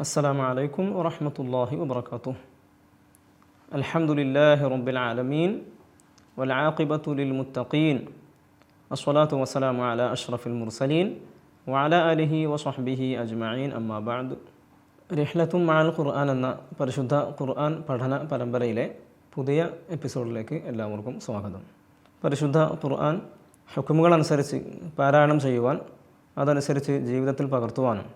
السلام عليكم ورحمة الله وبركاته الحمد لله رب العالمين والعاقبة للمتقين الصلاة والسلام على أشرف المرسلين وعلى آله وصحبه أجمعين أما بعد രഹ്ലത്തും മാൽ ഖുർആൻ എന്ന പരിശുദ്ധ ഖുർആൻ പഠന പരമ്പരയിലെ പുതിയ എപ്പിസോഡിലേക്ക് എല്ലാവർക്കും സ്വാഗതം പരിശുദ്ധ ഖുർആൻ ഹുക്കുമുകൾ അനുസരിച്ച് പാരായണം ചെയ്യുവാൻ അതനുസരിച്ച് ജീവിതത്തിൽ പകർത്തുവാനും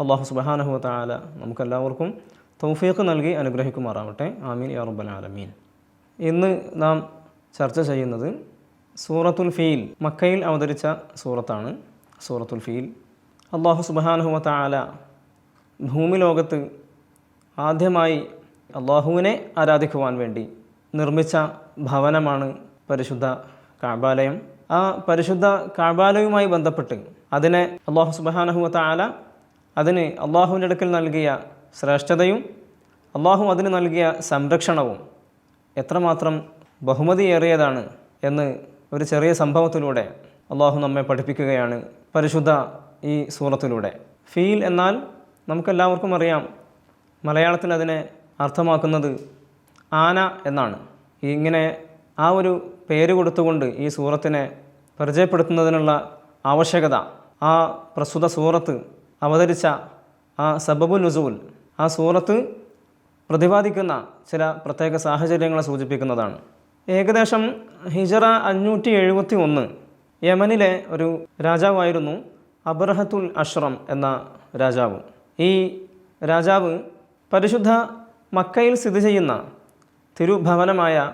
അള്ളാഹു സുബഹാനഹു താല നമുക്കെല്ലാവർക്കും തൗഫീഖ് നൽകി അനുഗ്രഹിക്കുമാറാവട്ടെ. ആമീൻ യാ റബ്ബൽ ആലമീൻ. ഇന്ന് നാം ചർച്ച ചെയ്യുന്നത് സൂറത്തുൽ ഫീൽ മക്കയിൽ അവതരിച്ച സൂറത്താണ്. സൂറത്തുൽ ഫീൽ അള്ളാഹു സുബഹാനഹു താല ഭൂമി ലോകത്ത് ആദ്യമായി അള്ളാഹുവിനെ ആരാധിക്കുവാൻ വേണ്ടി നിർമ്മിച്ച ഭവനമാണ് പരിശുദ്ധ കാബാലയം. ആ പരിശുദ്ധ കാബാലയുമായി ബന്ധപ്പെട്ട് അതിനെ അള്ളാഹു സുബഹാനഹുവ താല അതിന് അള്ളാഹുവിന്റെ അടുക്കൽ നൽകിയ ശ്രേഷ്ഠതയും അള്ളാഹു അതിന് നൽകിയ സംരക്ഷണവും എത്രമാത്രം ബഹുമതിയേറിയതാണ് എന്ന് ഒരു ചെറിയ സംഭവത്തിലൂടെ അള്ളാഹു നമ്മെ പഠിപ്പിക്കുകയാണ് പരിശുദ്ധ ഈ സൂറത്തിലൂടെ. ഫീൽ എന്നാൽ നമുക്കെല്ലാവർക്കും അറിയാം മലയാളത്തിൽ അതിനെ അർത്ഥമാക്കുന്നത് ആന എന്നാണ്. ഇങ്ങനെ ആ ഒരു പേര് കൊടുത്തുകൊണ്ട് ഈ സൂറത്തിനെ പരിചയപ്പെടുത്തുന്നതിനുള്ള ആവശ്യകത ആ പ്രസ്തുത സൂറത്ത് അവതരിച്ച ആ സബബു നുസൂൽ ആ സൂറത്ത് പ്രതിപാദിക്കുന്ന ചില പ്രത്യേക സാഹചര്യങ്ങളെ സൂചിപ്പിക്കുന്നതാണ്. ഏകദേശം ഹിജറ അഞ്ഞൂറ്റി എഴുപത്തി ഒന്ന് യമനിലെ ഒരു രാജാവായിരുന്നു അബ്രഹത്തുൽ അഷ്റം എന്ന രാജാവ്. ഈ രാജാവ് പരിശുദ്ധ മക്കയിൽ സ്ഥിതി ചെയ്യുന്ന തിരുഭവനമായ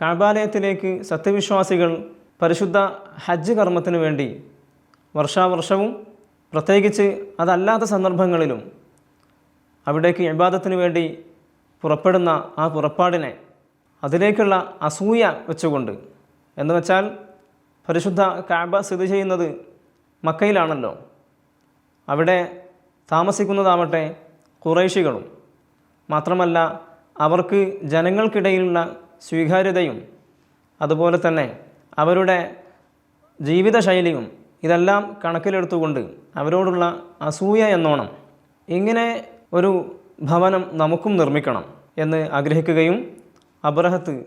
കാബാലയത്തിലേക്ക് സത്യവിശ്വാസികൾ പരിശുദ്ധ ഹജ്ജ് കർമ്മത്തിന് വേണ്ടി വർഷാവർഷവും പ്രത്യേകിച്ച് അതല്ലാത്ത സന്ദർഭങ്ങളിലും അവിടേക്ക് ഇബാദത്തിന് വേണ്ടി പുറപ്പെടുന്ന ആ പുറപ്പാടിനെ അതിലേക്കുള്ള അസൂയ വെച്ചുകൊണ്ട് എന്ന് വെച്ചാൽ പരിശുദ്ധ കാബ സ്ഥിതി ചെയ്യുന്നത് മക്കയിലാണല്ലോ. അവിടെ താമസിക്കുന്നതാവട്ടെ കുറേശികളും മാത്രമല്ല അവർക്ക് ജനങ്ങൾക്കിടയിലുള്ള സ്വീകാര്യതയും അതുപോലെ തന്നെ അവരുടെ ജീവിതശൈലിയും ഇതെല്ലാം കണക്കിലെടുത്തുകൊണ്ട് അവരോടുള്ള അസൂയ എന്നോണം ഇങ്ങനെ ഒരു ഭവനം നമുക്കും നിർമ്മിക്കണം എന്ന് ആഗ്രഹിക്കുകയും അബ്രഹത്ത്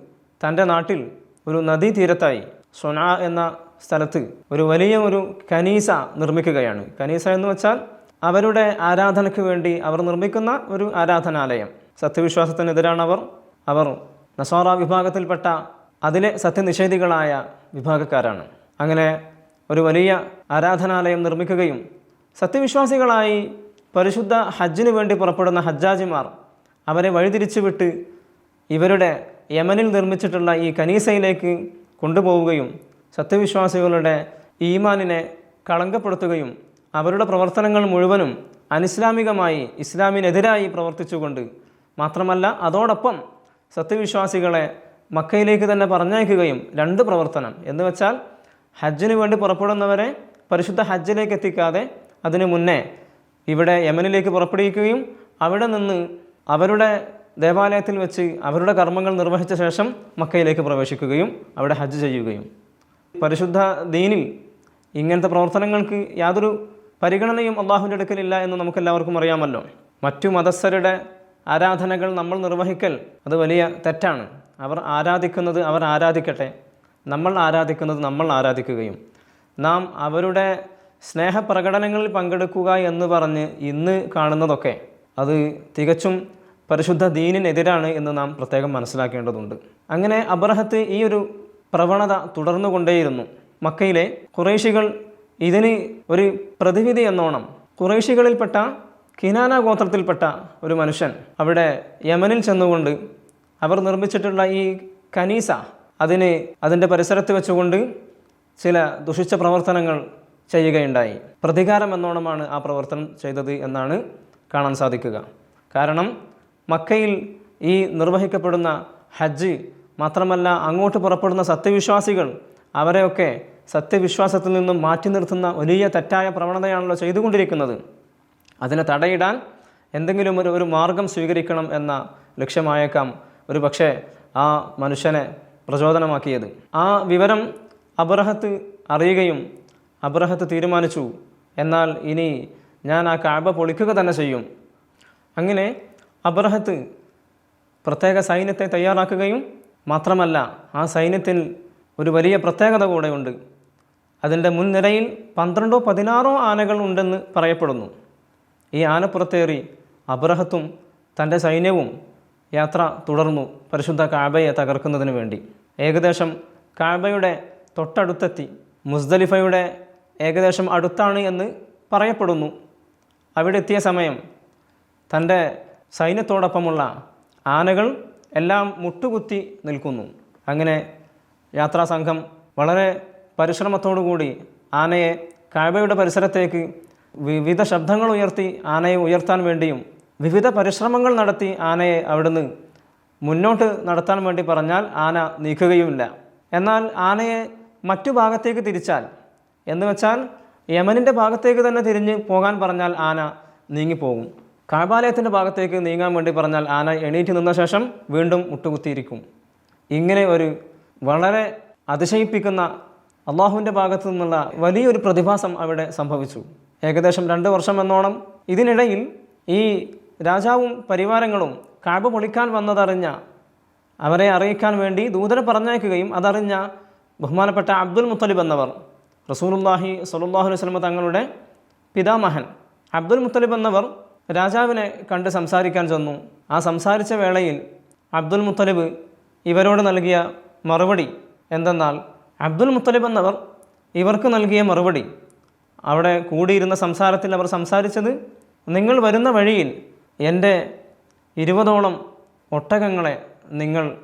തന്റെ നാട്ടിൽ ഒരു നദീതീരത്തായി സൊന എന്ന സ്ഥലത്ത് ഒരു വലിയ ഒരു കനീസ നിർമ്മിക്കുകയാണ്. കനീസ എന്ന് വെച്ചാൽ അവരുടെ ആരാധനയ്ക്ക് വേണ്ടി അവർ നിർമ്മിക്കുന്ന ഒരു ആരാധനാലയം. സത്യവിശ്വാസത്തിനെതിരാണ് അവർ. അവർ നസോറ വിഭാഗത്തിൽപ്പെട്ട അതിലെ സത്യനിഷേധികളായ വിഭാഗക്കാരാണ്. അങ്ങനെ ഒരു വലിയ ആരാധനാലയം നിർമ്മിക്കുകയും സത്യവിശ്വാസികളായി പരിശുദ്ധ ഹജ്ജിനു വേണ്ടി പുറപ്പെടുന്ന ഹജ്ജാജിമാർ അവരെ വഴിതിരിച്ചുവിട്ട് ഇവരുടെ യമനിൽ നിർമ്മിച്ചിട്ടുള്ള ഈ കനീസയിലേക്ക് കൊണ്ടുപോവുകയും സത്യവിശ്വാസികളുടെ ഈമാനിനെ കളങ്കപ്പെടുത്തുകയും അവരുടെ പ്രവർത്തനങ്ങൾ മുഴുവനും അനിസ്ലാമികമായി ഇസ്ലാമിനെതിരായി പ്രവർത്തിച്ചുകൊണ്ട് മാത്രമല്ല അതോടൊപ്പം സത്യവിശ്വാസികളെ മക്കയിലേക്ക് തന്നെ പറഞ്ഞയക്കുകയും രണ്ട് പ്രവർത്തനം. എന്ന് വെച്ചാൽ ഹജ്ജിന് വേണ്ടി പുറപ്പെടുന്നവരെ പരിശുദ്ധ ഹജ്ജിലേക്ക് എത്തിക്കാതെ അതിനു മുന്നേ ഇവിടെ യമനിലേക്ക് പുറപ്പെടുവിക്കുകയും അവിടെ നിന്ന് അവരുടെ ദേവാലയത്തിൽ വെച്ച് അവരുടെ കർമ്മങ്ങൾ നിർവഹിച്ച ശേഷം മക്കയിലേക്ക് പ്രവേശിക്കുകയും അവിടെ ഹജ്ജ് ചെയ്യുകയും. പരിശുദ്ധ ദീനിൽ ഇങ്ങനത്തെ പ്രവർത്തനങ്ങൾക്ക് യാതൊരു പരിഗണനയും അള്ളാഹുവിന്റെ അടുക്കലില്ല എന്ന് നമുക്കെല്ലാവർക്കും അറിയാമല്ലോ. മറ്റു മതസ്ഥരുടെ ആരാധനകൾ നമ്മൾ നിർവഹിക്കൽ അത് വലിയ തെറ്റാണ്. അവർ ആരാധിക്കുന്നത് അവർ ആരാധിക്കട്ടെ. നമ്മൾ ആരാധിക്കുന്നത് നമ്മൾ ആരാധിക്കുകയും. നാം അവരുടെ സ്നേഹപ്രകടനങ്ങളിൽ പങ്കെടുക്കുക എന്ന് പറഞ്ഞ് ഇന്ന് കാണുന്നതൊക്കെ അത് തികച്ചും പരിശുദ്ധ ദീനിനെതിരാണ് എന്ന് നാം പ്രത്യേകം മനസ്സിലാക്കേണ്ടതുണ്ട്. അങ്ങനെ അബ്രഹത്ത് ഈ ഒരു പ്രവണത തുടർന്നു കൊണ്ടേയിരുന്നു. മക്കയിലെ കുറേശികൾ ഇതിന് ഒരു പ്രതിവിധി എന്നോണം. കുറേശികളിൽപ്പെട്ട കിനാന ഗോത്രത്തിൽപ്പെട്ട ഒരു മനുഷ്യൻ അവിടെ യമനിൽ ചെന്നുകൊണ്ട് അവർ നിർമ്മിച്ചിട്ടുള്ള ഈ കനീസ അതിന് അതിന്റെ പരിസരത്ത് വെച്ചുകൊണ്ട് ചില ദുഷിച്ച പ്രവർത്തനങ്ങൾ ചെയ്യുകയുണ്ടായി. പ്രതികാരം എന്നോണമാണ് ആ പ്രവർത്തനം ചെയ്തത് എന്നാണ് കാണാൻ സാധിക്കുക. കാരണം മക്കയിൽ ഈ നിർവഹിക്കപ്പെടുന്ന ഹജ്ജ് മാത്രമല്ല അങ്ങോട്ട് പുറപ്പെടുന്ന സത്യവിശ്വാസികൾ അവരെയൊക്കെ സത്യവിശ്വാസത്തിൽ നിന്നും മാറ്റി നിർത്തുന്ന വലിയ തെറ്റായ പ്രവണതയാണല്ലോ ചെയ്തുകൊണ്ടിരിക്കുന്നത്. അതിനെ തടയിടാൻ എന്തെങ്കിലും ഒരു ഒരു മാർഗം സ്വീകരിക്കണം എന്ന ലക്ഷ്യമായേക്കാം. ഒരു പക്ഷേ ആ മനുഷ്യനെ പ്രചോദനമാക്കിയത്. ആ വിവരം അബ്രഹത്ത് അറിയുകയും അബ്രഹത്ത് തീരുമാനിച്ചു. എന്നാൽ ഇനി ഞാൻ ആ കാബ പൊളിക്കുക തന്നെ ചെയ്യും. അങ്ങനെ അബ്രഹത്ത് പ്രത്യേക സൈന്യത്തെ തയ്യാറാക്കുകയും മാത്രമല്ല ആ സൈന്യത്തിൽ ഒരു വലിയ പ്രത്യേകത കൂടെയുണ്ട്. അതിന്റെ മുൻനിരയിൽ പന്ത്രണ്ടോ പതിനാറോ ആനകൾ ഉണ്ടെന്ന് പറയപ്പെടുന്നു. ഈ ആനപ്പുറത്തേറി അബ്രഹത്തും തന്റെ സൈന്യവും യാത്ര തുടർന്നു പരിശുദ്ധ കാബയെ തകർക്കുന്നതിന് വേണ്ടി. ഏകദേശം കാബയുടെ തൊട്ടടുത്തെത്തി. മുസ്ദലിഫയുടെ ഏകദേശം അടുത്താണ് എന്ന് പറയപ്പെടുന്നു. അവിടെ എത്തിയ സമയം തന്റെ സൈന്യത്തോടൊപ്പമുള്ള ആനകൾ എല്ലാം മുട്ടുകുത്തി നിൽക്കുന്നു. അങ്ങനെ യാത്രാസംഘം വളരെ പരിശ്രമത്തോടുകൂടി ആനയെ കാബയുടെ പരിസരത്തേക്ക് വിവിധ ശബ്ദങ്ങൾ ഉയർത്തി ആനയെ ഉയർത്താൻ വേണ്ടിയും വിവിധ പരിശ്രമങ്ങൾ നടത്തി ആനയെ അവിടുന്ന് മുന്നോട്ട് നടത്താൻ വേണ്ടി പറഞ്ഞാൽ ആന നീക്കുകയുമില്ല. എന്നാൽ ആനയെ മറ്റു ഭാഗത്തേക്ക് തിരിച്ചാൽ എന്ന് വെച്ചാൽ യമനിന്റെ ഭാഗത്തേക്ക് തന്നെ തിരിഞ്ഞ് പോകാൻ പറഞ്ഞാൽ ആന നീങ്ങിപ്പോകും. കാബാലയത്തിന്റെ ഭാഗത്തേക്ക് നീങ്ങാൻ വേണ്ടി പറഞ്ഞാൽ ആന എണീറ്റ് നിന്ന ശേഷം വീണ്ടും മുട്ടുകുത്തിയിരിക്കും. ഇങ്ങനെ ഒരു വളരെ അതിശയിപ്പിക്കുന്ന അള്ളാഹുവിന്റെ ഭാഗത്തു നിന്നുള്ള വലിയൊരു പ്രതിഭാസം അവിടെ സംഭവിച്ചു. ഏകദേശം രണ്ട് വർഷം എന്നോണം ഇതിനിടയിൽ ഈ രാജാവും പരിവാരങ്ങളും കാബ പൊളിക്കാൻ വന്നതറിഞ്ഞ അവരെ അറിയിക്കാൻ വേണ്ടി ദൂതനെ പറഞ്ഞയക്കുകയും അതറിഞ്ഞ ബഹുമാനപ്പെട്ട അബ്ദുൽ മുത്തലിബ് എന്നവർ റസൂലുല്ലാഹി സ്വല്ലല്ലാഹു അലൈഹി വസല്ലമ തങ്ങളുടെ പിതാമഹൻ അബ്ദുൽ മുത്തലിബ് എന്നവർ രാജാവിനെ കണ്ട് സംസാരിക്കാൻ ചെന്നു. ആ സംസാരിച്ച വേളയിൽ അബ്ദുൽ മുത്തലിബ് ഇവരോട് നൽകിയ മറുപടി എന്തെന്നാൽ അബ്ദുൽ മുത്തലിബ് എന്നവർ ഇവർക്ക് നൽകിയ മറുപടി. അവിടെ കൂടിയിരുന്ന സംസാരത്തിൽ അവർ സംസാരിച്ചത് നിങ്ങൾ വരുന്ന വഴിയിൽ എന്റെ ഇരുപതോളം ഒട്ടകങ്ങളെ നിങ്ങൾ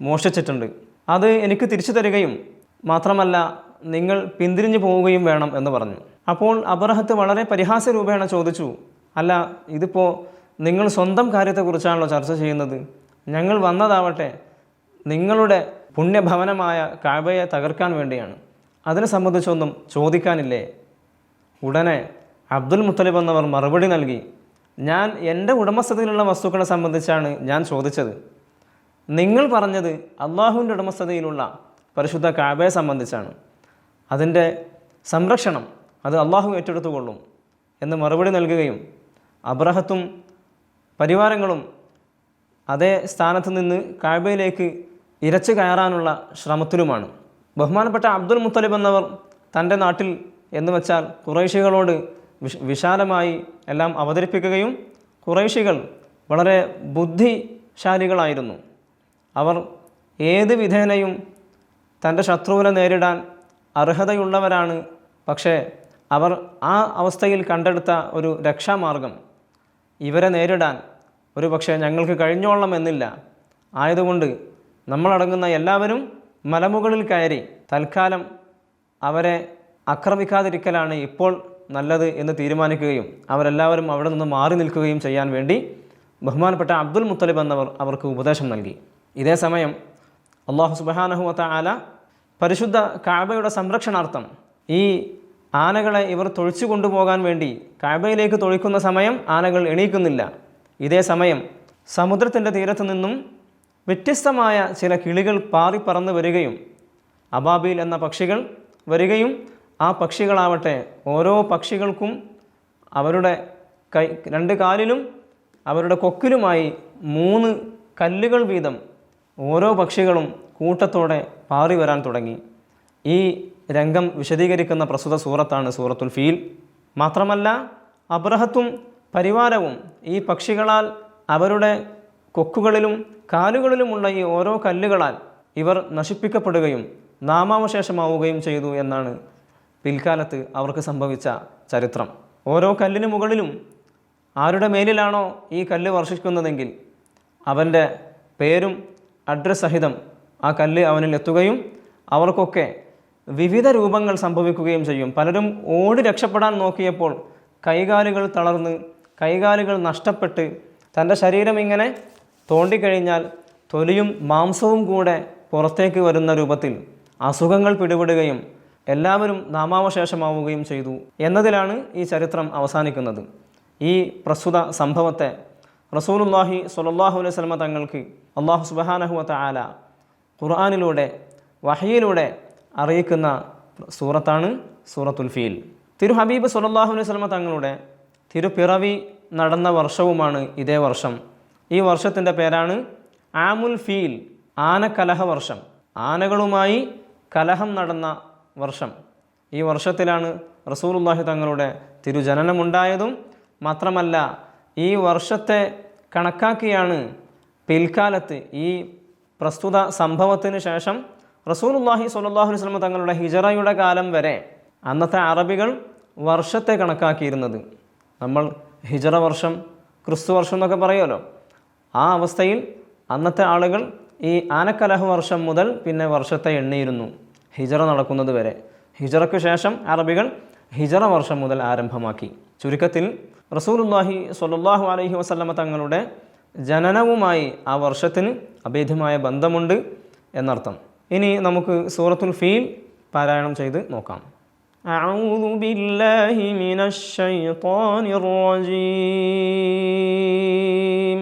മോഷ്ടിച്ചിട്ടുണ്ട്. അത് എനിക്ക് തിരിച്ചു തരികയും മാത്രമല്ല നിങ്ങൾ പിന്തിരിഞ്ഞു പോവുകയും വേണം എന്ന് പറഞ്ഞു. അപ്പോൾ അബ്രഹത്ത് വളരെ പരിഹാസ രൂപേണ ചോദിച്ചു അല്ല ഇതിപ്പോൾ നിങ്ങൾ സ്വന്തം കാര്യത്തെക്കുറിച്ചാണല്ലോ ചർച്ച ചെയ്യുന്നത്. ഞങ്ങൾ വന്നതാവട്ടെ നിങ്ങളുടെ പുണ്യഭവനമായ കാബയെ തകർക്കാൻ വേണ്ടിയാണ്. അതിനെ സംബന്ധിച്ചൊന്നും ചോദിക്കാനില്ലേ? ഉടനെ അബ്ദുൽ മുത്തലിബ് എന്നവർ മറുപടി നൽകി ഞാൻ എന്റെ ഉടമസ്ഥതയിലുള്ള വസ്തുക്കളെ സംബന്ധിച്ചാണ് ഞാൻ ചോദിച്ചത്. നിങ്ങൾ പറഞ്ഞത് അള്ളാഹുവിന്റെ ഉടമസ്ഥതയിലുള്ള പരിശുദ്ധ കാബയെ സംബന്ധിച്ചാണ്. അതിന്റെ സംരക്ഷണം അത് അള്ളാഹു ഏറ്റെടുത്തുകൊള്ളും എന്ന് മറുപടി നൽകുകയും അബ്രഹത്തും പരിവാരങ്ങളും അതേ സ്ഥാനത്ത് നിന്ന് കാബയിലേക്ക് ഇരച്ചു കയറാനുള്ള ശ്രമത്തിലുമാണ്. ബഹുമാനപ്പെട്ട അബ്ദുൽ മുത്തലിബ് എന്നവർ തന്റെ നാട്ടിൽ എന്ന് വെച്ചാൽ കുറേശികളോട് വിശാലമായി എല്ലാം അവതരിപ്പിക്കുകയും കുറേശികൾ വളരെ ബുദ്ധിശാലികളായിരുന്നു. അവർ ഏത് വിധേനയും തന്റെ ശത്രുവിനെ നേരിടാൻ അർഹതയുള്ളവരാണ്. പക്ഷേ അവർ ആ അവസ്ഥയിൽ കണ്ടെടുത്ത ഒരു രക്ഷാമാർഗം ഇവരെ നേരിടാൻ ഒരു പക്ഷേ ഞങ്ങൾക്ക് കഴിഞ്ഞോളണം എന്നില്ല. ആയതുകൊണ്ട് നമ്മളടങ്ങുന്ന എല്ലാവരും മലമുകളിൽ കയറി തൽക്കാലം അവരെ ആക്രമിക്കാതിരിക്കലാണ് ഇപ്പോൾ നല്ലത് എന്ന് തീരുമാനിക്കുകയും അവരെല്ലാവരും അവിടെ നിന്ന് മാറി നിൽക്കുകയും ചെയ്യാൻ വേണ്ടി ബഹുമാനപ്പെട്ട അബ്ദുൽ മുത്തലിബ് എന്നവർ അവർക്ക് ഉപദേശം നൽകി. ഇതേ സമയം അള്ളാഹു സുബാനഹുവത്ത ആല പരിശുദ്ധ കാബയുടെ സംരക്ഷണാർത്ഥം ഈ ആനകളെ ഇവർ തൊഴിച്ചു കൊണ്ടുപോകാൻ വേണ്ടി കാബയിലേക്ക് തൊഴിക്കുന്ന സമയം ആനകൾ എണീക്കുന്നില്ല. ഇതേ സമയം സമുദ്രത്തിന്റെ തീരത്തു നിന്നും വ്യത്യസ്തമായ ചില കിളികൾ പാറി പറന്ന് വരികയും അബാബീൽ എന്ന പക്ഷികൾ വരികയും ആ പക്ഷികളാവട്ടെ ഓരോ പക്ഷികൾക്കും അവരുടെ കൈ രണ്ട് കാലിലും അവരുടെ കൊക്കിലുമായി മൂന്ന് കല്ലുകൾ വീതം ഓരോ പക്ഷികളും കൂട്ടത്തോടെ പാറി വരാൻ തുടങ്ങി. ഈ രംഗം വിശദീകരിക്കുന്ന പ്രസ്തുത സൂറത്താണ് സൂറത്തുൽ ഫീൽ. മാത്രമല്ല അബ്രഹത്തും പരിവാരവും ഈ പക്ഷികളാൽ അവരുടെ കൊക്കുകളിലും കാലുകളിലുമുള്ള ഈ ഓരോ കല്ലുകളാൽ ഇവർ നശിപ്പിക്കപ്പെടുകയും നാമാവശേഷമാവുകയും ചെയ്തു എന്നാണ് പിൽക്കാലത്ത് അവർക്ക് സംഭവിച്ച ചരിത്രം. ഓരോ കല്ലിന് മുകളിലും ആരുടെ മേലിലാണോ ഈ കല്ല് വർഷിക്കുന്നതെങ്കിൽ അവന്റെ പേരും അഡ്രസ് സഹിതം ആ കല്ല് അവനിൽ എത്തുകയും അവർക്കൊക്കെ വിവിധ രൂപങ്ങൾ സംഭവിക്കുകയും ചെയ്യും. പലരും ഓടി രക്ഷപ്പെടാൻ നോക്കിയപ്പോൾ കൈകാലുകൾ തളർന്ന് കൈകാലുകൾ നഷ്ടപ്പെട്ട് തന്റെ ശരീരം ഇങ്ങനെ തോണ്ടിക്കഴിഞ്ഞാൽ തൊലിയും മാംസവും കൂടെ പുറത്തേക്ക് വരുന്ന രൂപത്തിൽ അസുഖങ്ങൾ പിടിപെടുകയും എല്ലാവരും നാമാവശേഷമാവുകയും ചെയ്തു എന്നതിലാണ് ഈ ചരിത്രം അവസാനിക്കുന്നത്. ഈ പ്രസ്തുത സംഭവത്തെ റസൂലുല്ലാഹി സ്വല്ലല്ലാഹു അലൈഹി സ്വലമ തങ്ങൾക്ക് അള്ളാഹു സുബഹാനഹുവത്ത ആല ഖുർആാനിലൂടെ വഹയിലൂടെ അറിയിക്കുന്ന സൂറത്താണ് സൂറത്തുൽ ഫീൽ. തിരു ഹബീബ് സുലല്ലാഹു അലൈഹി സ്വലമ തങ്ങളുടെ തിരുപ്പിറവി നടന്ന വർഷവുമാണ് ഇതേ വർഷം. ഈ വർഷത്തിന്റെ പേരാണ് ആമുൽ ഫീൽ ആനക്കലഹ വർഷം. ആനകളുമായി കലഹം നടന്ന വർഷം. ഈ വർഷത്തിലാണ് റസൂലുള്ളാഹി തങ്ങളുടെ തിരുജനനമുണ്ടായതും മാത്രമല്ല ഈ വർഷത്തെ കണക്കാക്കിയാണ് പിൽക്കാലത്ത് ഈ പ്രസ്തുത സംഭവത്തിന് ശേഷം റസൂലുള്ളാഹി സ്വല്ലല്ലാഹു അലൈഹി വസല്ലം തങ്ങളുടെ ഹിജറയുടെ കാലം വരെ അന്നത്തെ അറബികൾ വർഷത്തെ കണക്കാക്കിയിരുന്നത്. നമ്മൾ ഹിജറ വർഷം ക്രിസ്തു വർഷം എന്നൊക്കെ പറയുമല്ലോ. ആ അവസ്ഥയിൽ അന്നത്തെ ആളുകൾ ഈ ആനക്കലഹ വർഷം മുതൽ പിന്നെ വർഷത്തെ എണ്ണിയിരുന്നു. ഹിജറ നടക്കുന്നത് വരെ ഹിജറയ്ക്ക് ശേഷം അറബികൾ ഹിജറ വർഷം മുതൽ ആരംഭമാക്കി ചുരുക്കത്തിൽ റസൂലുല്ലാഹി സ്വല്ലല്ലാഹു അലൈഹി വസല്ലമ തങ്ങളുടെ ജനനവുമായി ആ വർഷത്തിന് അഭേദ്യമായ ബന്ധമുണ്ട് എന്നർത്ഥം ഇനി നമുക്ക് സൂറത്തുൽ ഫീൽ പാരായണം ചെയ്ത് നോക്കാം أعوذ بالله من الشيطان الرجيم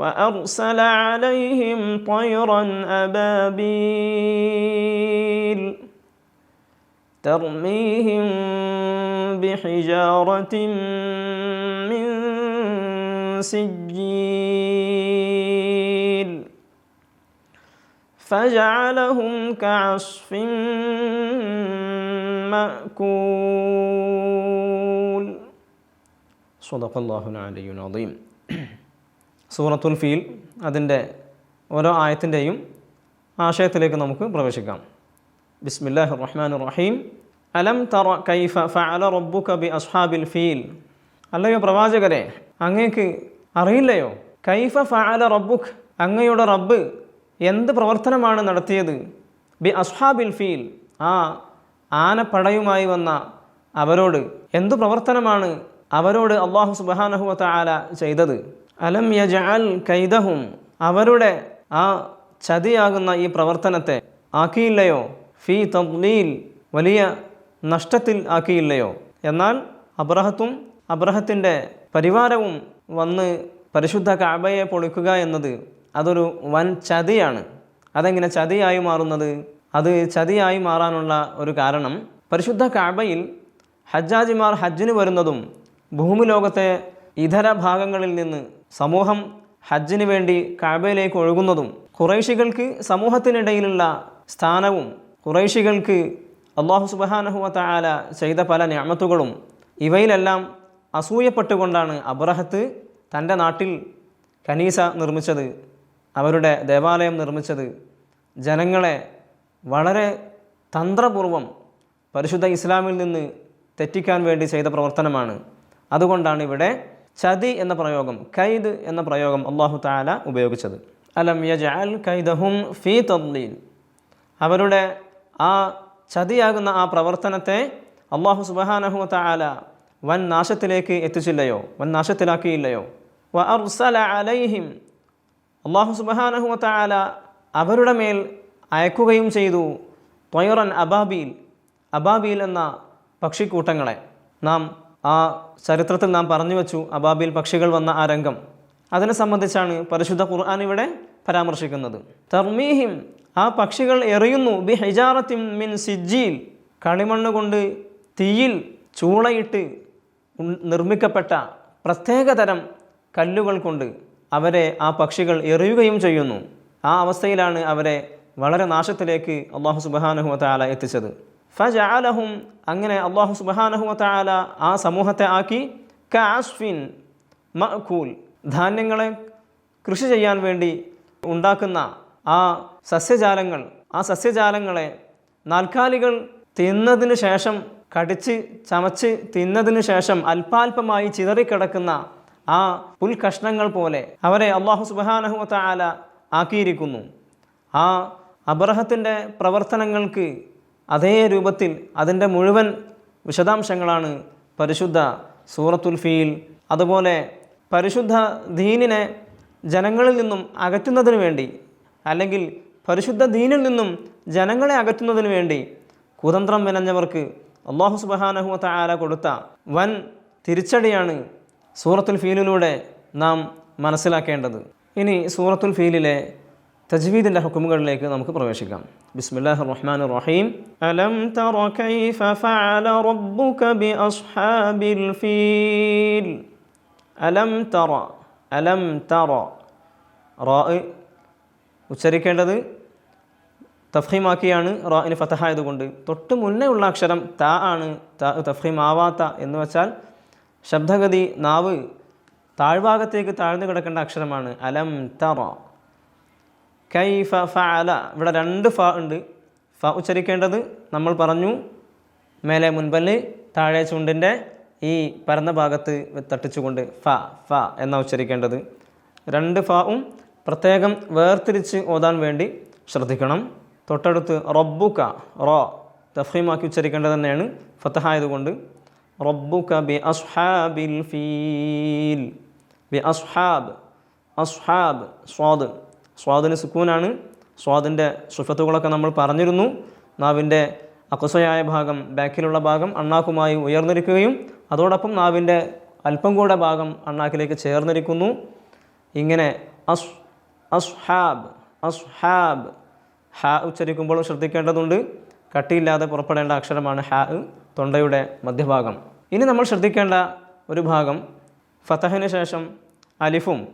وأرسل عليهم طيرا أبابيل ترميهم بحجارة من سجيل فجعلهم كعصف مأكول. صدق الله العلي العظيم. സൂറത്തുൽ ഫീൽ അതിന്റെ ഓരോ ആയത്തിന്റെയും ആശയത്തിലേക്ക് നമുക്ക് പ്രവേശിക്കാം. ബിസ്മില്ലാഹി റഹ്മാൻ റഹീം. അലം തറ കൈഫ ഫഅല റബ്ബുക ബി അസ്ഹാബിൽ ഫീൽ. അല്ലയോ പ്രവാചകരെ അങ്ങേക്ക് അറിയില്ലയോ? കൈഫ ഫഅല റബ്ബുഖ് അങ്ങയുടെ റബ്ബ് എന്ത് പ്രവർത്തനമാണ് നടത്തിയത്? ബി അസ്ഹാബിൽ ഫീൽ. ആ ആനപ്പടയുമായി വന്ന അവരോട് എന്തു പ്രവർത്തനമാണ് അവരോട് അള്ളാഹു സുബാനഹുവ താല ചെയ്തത്? അലം യജഅൽ കൈദഹും. അവരുടെ ആ ചതിയാകുന്ന ഈ പ്രവർത്തനത്തെ ആക്കിയില്ലയോ? ഫീ തബ്ലീൽ വലിയ നഷ്ടത്തിൽ ആക്കിയില്ലയോ? എന്നാൽ അബ്രഹത്തും അബ്രഹത്തിന്റെ പരിവാരവും വന്ന് പരിശുദ്ധ കാബയെ പൊളിക്കുക എന്നത് അതൊരു വൻ ചതിയാണ്. അതെങ്ങനെ ചതിയായി മാറുന്നത്? അത് ചതിയായി മാറാനുള്ള ഒരു കാരണം പരിശുദ്ധ കാബയിൽ ഹജ്ജാജിമാർ ഹജ്ജിന് വരുന്നതും ഭൂമി ലോകത്തെ ഇതര ഭാഗങ്ങളിൽ നിന്ന് സമൂഹം ഹജ്ജിന് വേണ്ടി കാബയിലേക്ക് ഒഴുകുന്നതും കുറേശികൾക്ക് സമൂഹത്തിനിടയിലുള്ള സ്ഥാനവും കുറേശികൾക്ക് അള്ളാഹു സുബഹാനഹുവ തആല ചെയ്ത പല ഞാമത്തുകളും ഇവയിലെല്ലാം അസൂയപ്പെട്ടുകൊണ്ടാണ് അബ്രഹത്ത് തന്റെ നാട്ടിൽ കനീസ നിർമ്മിച്ചത് അവരുടെ ദേവാലയം നിർമ്മിച്ചത്. ജനങ്ങളെ വളരെ തന്ത്രപൂർവം പരിശുദ്ധ ഇസ്ലാമിൽ നിന്ന് തെറ്റിക്കാൻ വേണ്ടി ചെയ്ത പ്രവർത്തനമാണ്. അതുകൊണ്ടാണ് ഇവിടെ ചതി എന്ന പ്രയോഗം കൈദ് എന്ന പ്രയോഗം അള്ളാഹു താല ഉപയോഗിച്ചത്. അലം യജഅൽ കൈദഹും ഫീ തദ്ലീൽ. അവരുടെ ആ ചതിയാകുന്ന ആ പ്രവർത്തനത്തെ അള്ളാഹു സുബഹാനഹു താല വൻ നാശത്തിലേക്ക് എത്തിച്ചില്ലയോ? വൻ നാശത്തിലാക്കിയില്ലയോ? വ അർസല അലൈഹിം. അള്ളാഹു സുബഹാനഹു താല അവരുടെ മേൽ അയക്കുകയും ചെയ്തു. ത്വയറൻ അബാബീൽ. അബാബീൽ എന്ന പക്ഷിക്കൂട്ടങ്ങളെ നാം ആ ചരിത്രത്തിൽ നാം പറഞ്ഞു വെച്ചു അബാബിൽ പക്ഷികൾ വന്ന ആ രംഗം. അതിനെ സംബന്ധിച്ചാണ് പരിശുദ്ധ ഖുർആൻ ഇവിടെ പരാമർശിക്കുന്നത്. തർമീഹിം ആ പക്ഷികൾ എറിയുന്നു ബി ഹൈജാറത്തിൻ മിൻ സിജ്ജീൽ. കളിമണ്ണ് കൊണ്ട് തീയിൽ ചൂളയിട്ട് നിർമ്മിക്കപ്പെട്ട പ്രത്യേകതരം കല്ലുകൾ കൊണ്ട് അവരെ ആ പക്ഷികൾ എറിയുകയും ചെയ്യുന്നു. ആ അവസ്ഥയിലാണ് അവരെ വളരെ നാശത്തിലേക്ക് അള്ളാഹു സുബാനഹു താല എത്തിച്ചത്. ഫജഅലഹും അങ്ങനെ അള്ളാഹു വ താല ആ സമൂഹത്തെ ആക്കി. കാസ്ഫിൻ മഖൂൽ ധാന്യങ്ങളെ കൃഷി ചെയ്യാൻ വേണ്ടി ഉണ്ടാക്കുന്ന ആ സസ്യജാലങ്ങൾ ആ സസ്യജാലങ്ങളെ നാൽക്കാലികൾ തിന്നതിന് ശേഷം കടിച്ച് ചമച്ച് തിന്നതിന് ശേഷം അല്പാൽപമായി ചിതറിക്കിടക്കുന്ന ആ പുൽകഷ്ണങ്ങൾ പോലെ അവരെ അള്ളാഹു സുബാനഹുവത്ത ആല ആക്കിയിരിക്കുന്നു. ആ അബ്രഹത്തിന്റെ പ്രവർത്തനങ്ങൾക്ക് അതേ രൂപത്തിൽ അതിന്റെ മുഴുവൻ വിശദാംശങ്ങളാണ് പരിശുദ്ധ സൂറത്തുൽ ഫീൽ. അതുപോലെ പരിശുദ്ധ ദീനിനെ ജനങ്ങളിൽ നിന്നും അകറ്റുന്നതിന് വേണ്ടി അല്ലെങ്കിൽ പരിശുദ്ധ ദീനിൽ നിന്നും ജനങ്ങളെ അകറ്റുന്നതിന് വേണ്ടി കുതന്ത്രം മെനഞ്ഞവർക്ക് അള്ളാഹു സുബഹാനഹുവത്ത ആല കൊടുത്ത വൻ തിരിച്ചടിയാണ് സൂറത്തുൽ ഫീലിലൂടെ നാം മനസ്സിലാക്കേണ്ടത്. ഇനി സൂറത്തുൽ ഫീലിലെ തജ്വീദിന്റെ ഹുക്കുമുകളിലേക്ക് നമുക്ക് പ്രവേശിക്കാം. ബിസ്മില്ലാഹി റഹ്മാൻ റഹീം അലം തറ കൈഫ ഫഅല റബ്ബുക ബി അസ്ഹാബിൽ ഫീൽ. അലം തറ അലം തറ. റാ ഉച്ചരിക്കേണ്ടത് തഫ്ഹീമാക്കിയാണ്. റാഇന് ഫതഹായതുകൊണ്ട്. തൊട്ട് മുന്നേ ഉള്ള അക്ഷരം താ ആണ്. തഫ്ഹീം തഫീം ആവാത്ത എന്ന് വെച്ചാൽ ശബ്ദഗതി നാവ് താഴ്ഭാഗത്തേക്ക് താഴ്ന്നു കിടക്കേണ്ട അക്ഷരമാണ്. അലം തറ. കൈഫ ഫഅല. ഇവിടെ രണ്ട് ഫ ഉണ്ട്. ഫ ഉച്ചരിക്കേണ്ടത് നമ്മൾ പറഞ്ഞു മേലെ മുൻപല്ല് താഴെ ചുണ്ടിന്റെ ഈ പരന്ന ഭാഗത്ത് തട്ടിച്ചുകൊണ്ട് ഫ ഫ എന്ന ഉച്ചരിക്കേണ്ടത്. രണ്ട് ഫാവും പ്രത്യേകം വേർതിരിച്ച് ഓതാൻ വേണ്ടി ശ്രദ്ധിക്കണം. തൊട്ടടുത്ത് റബ്ബുക റോ തഫീമാക്കി ഉച്ചരിക്കേണ്ടത് തന്നെയാണ്. ഫത്തഹായതുകൊണ്ട് റബ്ബുക ബി അസ്ഹാബിൽ ഫീൽ. ബി അസ്ഹാബ് അസ്ഹാബ് സ്വാദ്. സ്വാദിന് സുക്കൂനാണ്. സ്വാദിന്റെ സുഫത്തുകളൊക്കെ നമ്മൾ പറഞ്ഞിരുന്നു. നാവിന്റെ അക്കുസയായ ഭാഗം ബാക്കിലുള്ള ഭാഗം അണ്ണാക്കുമായി ഉയർന്നിരിക്കുകയും അതോടൊപ്പം നാവിന്റെ അല്പം കൂടെ ഭാഗം അണ്ണാക്കിലേക്ക് ചേർന്നിരിക്കുന്നു. ഇങ്ങനെ അസ് അസ്ഹാബ് അസ്ഹാബ് ഹാ ഉച്ചരിക്കുമ്പോൾ ശ്രദ്ധിക്കേണ്ടതുണ്ട്. കട്ടിയില്ലാതെ പുറപ്പെടേണ്ട അക്ഷരമാണ് ഹാ തൊണ്ടയുടെ മധ്യഭാഗം. ഇനി നമ്മൾ ശ്രദ്ധിക്കേണ്ട ഒരു ഭാഗം ഫതഹിന് ശേഷം അലിഫും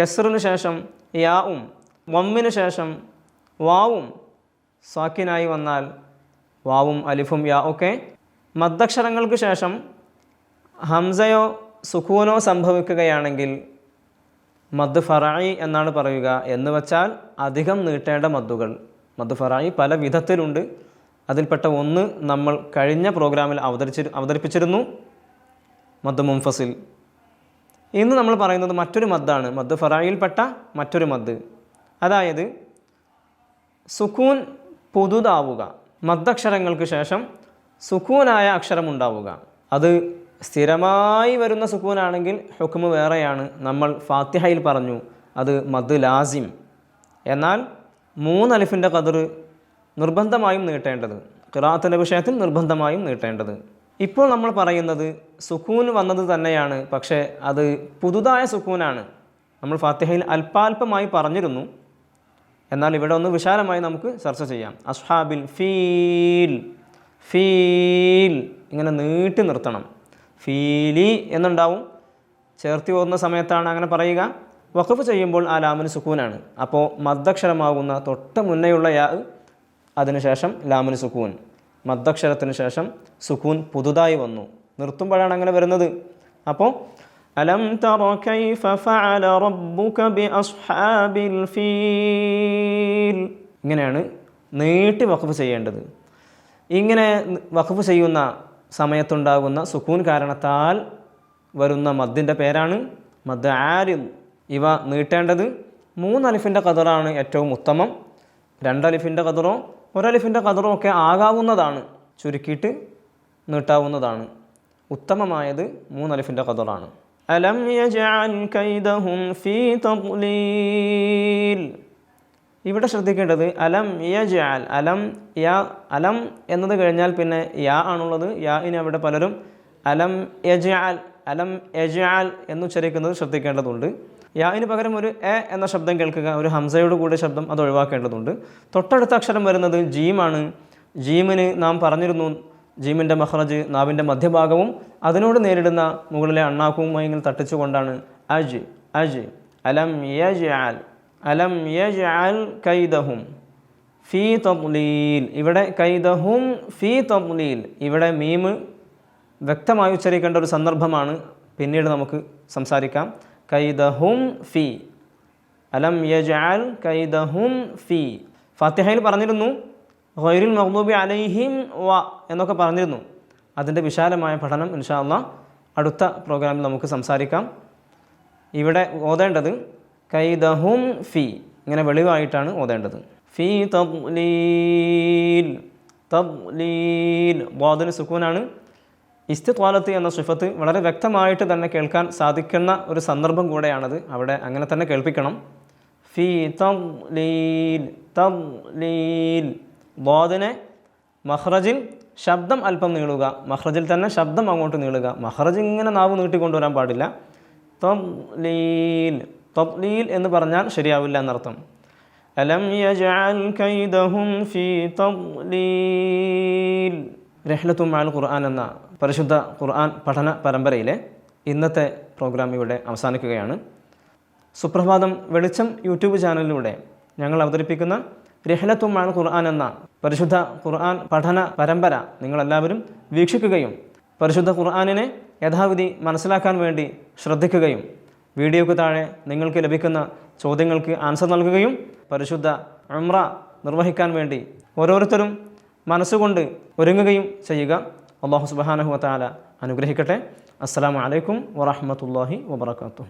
കെസറിന് ശേഷം യാവും വമ്മിന് ശേഷം വാവും സാക്കിനായി വന്നാൽ വാവും അലിഫും യാ ഒക്കെ മദ്ദക്ഷരങ്ങൾക്ക് ശേഷം ഹംസയോ സുഖൂനോ സംഭവിക്കുകയാണെങ്കിൽ മദ് ഫറായി എന്നാണ് പറയുക. എന്ന് വച്ചാൽ അധികം നീട്ടേണ്ട മദ്ദുകൾ. മദ് ഫറായി പല വിധത്തിലുണ്ട്. അതിൽപ്പെട്ട ഒന്ന് നമ്മൾ കഴിഞ്ഞ പ്രോഗ്രാമിൽ അവതരിച്ചി അവതരിപ്പിച്ചിരുന്നു. മദ് മുംഫസിൽ ഇന്ന് നമ്മൾ പറയുന്നത് മറ്റൊരു മദ്ദാണ്. മദ് ഫറായിൽപ്പെട്ട മറ്റൊരു മദ്. അതായത് സുക്കൂൻ പുതുതാവുക. മദ്ദക്ഷരങ്ങൾക്ക് ശേഷം സുക്കൂനായ അക്ഷരം ഉണ്ടാവുക. അത് സ്ഥിരമായി വരുന്ന സുക്കൂനാണെങ്കിൽ ഹുക്കുമ് വേറെയാണ്. നമ്മൾ ഫാത്തിഹയിൽ പറഞ്ഞു അത് മദ് ലാസിം. എന്നാൽ മൂന്ന് അലിഫിന്റെ കതിർ നിർബന്ധമായും നീട്ടേണ്ടത്. ഖിറാത്തിന്റെ വിഷയത്തിൽ നിർബന്ധമായും നീട്ടേണ്ടത്. ഇപ്പോൾ നമ്മൾ പറയുന്നത് സുഖൂന് വന്നത് തന്നെയാണ് പക്ഷേ അത് പുതുതായ സുഖൂനാണ്. നമ്മൾ ഫാത്തിഹയിൽ അല്പാൽപമായി പറഞ്ഞിരുന്നു. എന്നാൽ ഇവിടെ ഒന്ന് വിശാലമായി നമുക്ക് ചർച്ച ചെയ്യാം. അസ്ഹാബിൽ ഫീൽ ഫീൽ ഇങ്ങനെ നീട്ടി നിർത്തണം. ഫീലി എന്നുണ്ടാവും. ചേർത്തി പോകുന്ന സമയത്താണ് അങ്ങനെ പറയുക. വഖഫ് ചെയ്യുമ്പോൾ ആ ലാമിന് സുക്കൂനാണ് അപ്പോൾ മദ്ദക്ഷരമാകുന്ന തൊട്ട് മുന്നേയുള്ള യാ അതിനുശേഷം ലാമിന് സുക്കൂൻ മദ്ദക്ഷരത്തിന് ശേഷം സുഖൂൻ പുതുതായി വന്നു. നിർത്തുമ്പോഴാണ് അങ്ങനെ വരുന്നത്. അപ്പോൾ അലം തറ കൈഫ ഫഅല റബ്ബുക ബി അസ്ഹാബിൽ ഫീൽ. ഇങ്ങനെയാണ് നീട്ടി വഖഫ് ചെയ്യേണ്ടത്. ഇങ്ങനെ വഖഫ് ചെയ്യുന്ന സമയത്തുണ്ടാകുന്ന സുക്കൂൻ കാരണത്താൽ വരുന്ന മദ്ദിന്റെ പേരാണ് മദ് ആരിൽ ഇവ നീട്ടേണ്ടത് മൂന്ന് അലിഫിന്റെ കതറാണ് ഏറ്റവും ഉത്തമം. രണ്ടലിഫിന്റെ കതറോ ഒരലിഫിന്റെ കതറുമൊക്കെ ഒക്കെ ആകാവുന്നതാണ് ചുരുക്കിയിട്ട് നീട്ടാവുന്നതാണ്. ഉത്തമമായത് മൂന്നലിഫിന്റെ കതറാണ് അലം കൈദഹും ഫീ ഇവിടെ ശ്രദ്ധിക്കേണ്ടത് അലം യജഅൽ അലം യാ അലം എന്നത് കഴിഞ്ഞാൽ പിന്നെ യാ ആണുള്ളത്. യാ ഇനി അവിടെ പലരും അലം യജാൽ അലം യജാൽ എന്നുച്ചരിക്കുന്നത് ശ്രദ്ധിക്കേണ്ടതുണ്ട്. യാഇന് പകരം ഒരു എ എന്ന ശബ്ദം കേൾക്കുക ഒരു ഹംസയോട് കൂടിയ ശബ്ദം അത് ഒഴിവാക്കേണ്ടതുണ്ട്. തൊട്ടടുത്ത അക്ഷരം വരുന്നത് ജീമാണ് ജീമിന് നാം പറഞ്ഞിരുന്നു ജീമിന്റെ മഹ്റജ് നാവിന്റെ മധ്യഭാഗവും അതിനോട് നേരിടുന്ന മുകളിലെ അണ്ണാക്കുമായി ഇങ്ങനെ തട്ടിച്ചുകൊണ്ടാണ് അജ് അജ് അലം യജഅൽ അലം യജഅൽ കൈദഹും ഫീ തബ്ലീൽ. ഇവിടെ കൈദഹും ഫീ തബ്ലീൽ. ഇവിടെ മീമ് വ്യക്തമായി ഉച്ചരിക്കേണ്ട ഒരു സന്ദർഭമാണ്. പിന്നീട് നമുക്ക് സംസാരിക്കാം. കൈദഹും ഫി. അലം യജാൽ കൈദഹും ഫി. ഫാത്തിഹയിൽ പറഞ്ഞിരുന്നു ഖൈരുൽ മഹ്ദൂബി അലൈഹിം വ എന്നൊക്കെ പറഞ്ഞിരുന്നു. അതിന്റെ വിശാലമായ പഠനം ഇൻഷാ അള്ളാഹ് അടുത്ത പ്രോഗ്രാമിൽ നമുക്ക് സംസാരിക്കാം. ഇവിടെ ഓതേണ്ടത് കൈദഹും ഫി. ഇങ്ങനെ വെളിവായിട്ടാണ് ഓതേണ്ടത്. ഫി തബ്ലീൽ തബ്ലീൽ. ബോധന സുക്കൂനാണ്. ഇസ്തിത്വാലത്ത് എന്ന സിഫത്ത് വളരെ വ്യക്തമായിട്ട് തന്നെ കേൾക്കാൻ സാധിക്കുന്ന ഒരു സന്ദർഭം കൂടെയാണത്. അവിടെ അങ്ങനെ തന്നെ കേൾപ്പിക്കണം. ഫി തം ലീൽ ബോധനെ മഹ്റജിൽ ശബ്ദം അല്പം നീളുക. മഹ്റജിൽ തന്നെ ശബ്ദം അങ്ങോട്ട് നീളുക. മഹ്റജ് ഇങ്ങനെ നാവ് നീട്ടിക്കൊണ്ടുവരാൻ പാടില്ല. തം തംലീൽ തബ്ലീൽ എന്ന് പറഞ്ഞാൽ ശരിയാവില്ല എന്നർത്ഥം. അലം യജഅൽ കൈദഹും ഫീ തബ്ലീൽ രഹ്ലത്തും അൽ ഖുർആൻ എന്ന പരിശുദ്ധ ഖുർആൻ പഠന പരമ്പരയിലെ ഇന്നത്തെ പ്രോഗ്രാം ഇവിടെ അവസാനിക്കുകയാണ്. സുപ്രഭാതം വെളിച്ചം യൂട്യൂബ് ചാനലിലൂടെ ഞങ്ങൾ അവതരിപ്പിക്കുന്ന രഹ്ലത്തുമാൽ ഖുർആൻ എന്ന പരിശുദ്ധ ഖുർആൻ പഠന പരമ്പര നിങ്ങളെല്ലാവരും വീക്ഷിക്കുകയും പരിശുദ്ധ ഖുർആാനിനെ യഥാവിധി മനസ്സിലാക്കാൻ വേണ്ടി ശ്രദ്ധിക്കുകയും വീഡിയോക്ക് താഴെ നിങ്ങൾക്ക് ലഭിക്കുന്ന ചോദ്യങ്ങൾക്ക് ആൻസർ നൽകുകയും പരിശുദ്ധ ഉംറ നിർവഹിക്കാൻ വേണ്ടി ഓരോരുത്തരും മനസ്സുകൊണ്ട് ഒരുങ്ങുകയും ചെയ്യുക. അള്ളാഹു സുബാനഹു താല അനുഗ്രഹിക്കട്ടെ. അസ്സാം വലൈക്കും വറഹമത്തല്ലാഹി വബർക്കാത്തു